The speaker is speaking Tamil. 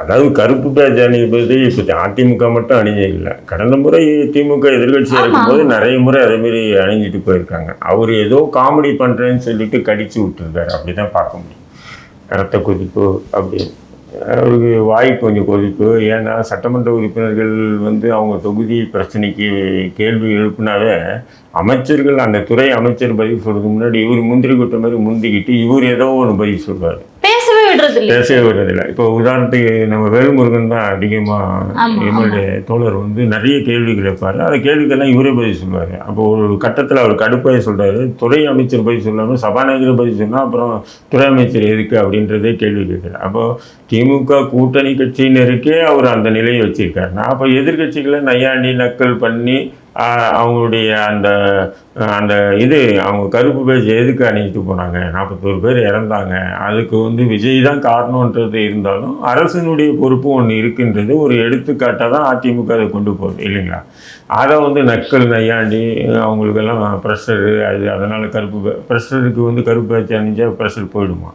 அதாவது கருப்பு பேட்ச் அணிவது இப்போ அதிமுக மட்டும் அணிஞ்சதில்லை கடந்த முறை திமுக எதிர்கட்சியாக. இருக்கும்போது நிறைய முறை அதே மாதிரி அணிஞ்சிட்டு போயிருக்காங்க. அவர் ஏதோ காமெடி பண்ணுறேன்னு சொல்லிட்டு கடிச்சு விட்டுருக்காரு. அப்படி தான் பார்க்க முடியும். ரத்த கொதிப்பு அப்படி. அவருக்கு வாய் கொஞ்சம் கொதிப்பு. ஏன்னா சட்டமன்ற உறுப்பினர்கள் வந்து அவங்க தொகுதி பிரச்சனைக்கு கேள்வி எழுப்புனாவே அமைச்சர்கள் அந்த துறை அமைச்சர் பதில் சொல்றதுக்கு முன்னாடி இவர் முந்திரி கொட்ட மாதிரி முந்திக்கிட்டு இவர் ஏதோ ஒன்று பதில் சொல்வார் விடுறது இல்லை பேசவே விடுறதில்ல. இப்போ உதாரணத்துக்கு நம்ம வேல்முருகன் தான் அதிகமாக எம்எல்ஏ தோழர் வந்து நிறைய கேள்விகள் வைப்பார் அந்த கேள்விக்கெல்லாம் இவரே பதில் சொல்லுவார். அப்போ ஒரு கட்டத்தில் அவர் கடுப்பாக சொல்றாரு. துறை அமைச்சர் பதில் சொல்லாமல் சபாநாயகர் பதில் சொன்னால் அப்புறம் துறை அமைச்சர் எதுக்கு அப்படின்றதே கேள்வி கேட்குறாரு. அப்போ திமுக கூட்டணி கட்சியினருக்கே அவர் அந்த நிலையை வச்சிருக்காருன்னா அப்போ எதிர்க்கட்சிகளை நையாண்டி நக்கல் பண்ணி அவங்களுடைய அந்த அந்த இது அவங்க கருப்பு பேஜ் எதுக்கு அணிஞ்சிட்டு போனாங்க? நாற்பத்தோரு பேர் இறந்தாங்க. அதுக்கு வந்து விஜய் தான் காரணன்றது இருந்தாலும் அரசினுடைய பொறுப்பு ஒன்று இருக்குன்றது ஒரு எடுத்துக்காட்டாக தான் அதிமுக அதை கொண்டு போகுது இல்லைங்களா? அதை வந்து நக்கல் நையாண்டி அவங்களுக்கெல்லாம் ப்ரெஷரு அது அதனால் கருப்பு ப்ரெஷருக்கு வந்து கருப்பு பேச்சு அணிஞ்சால் ப்ரெஷர் போயிடுமா?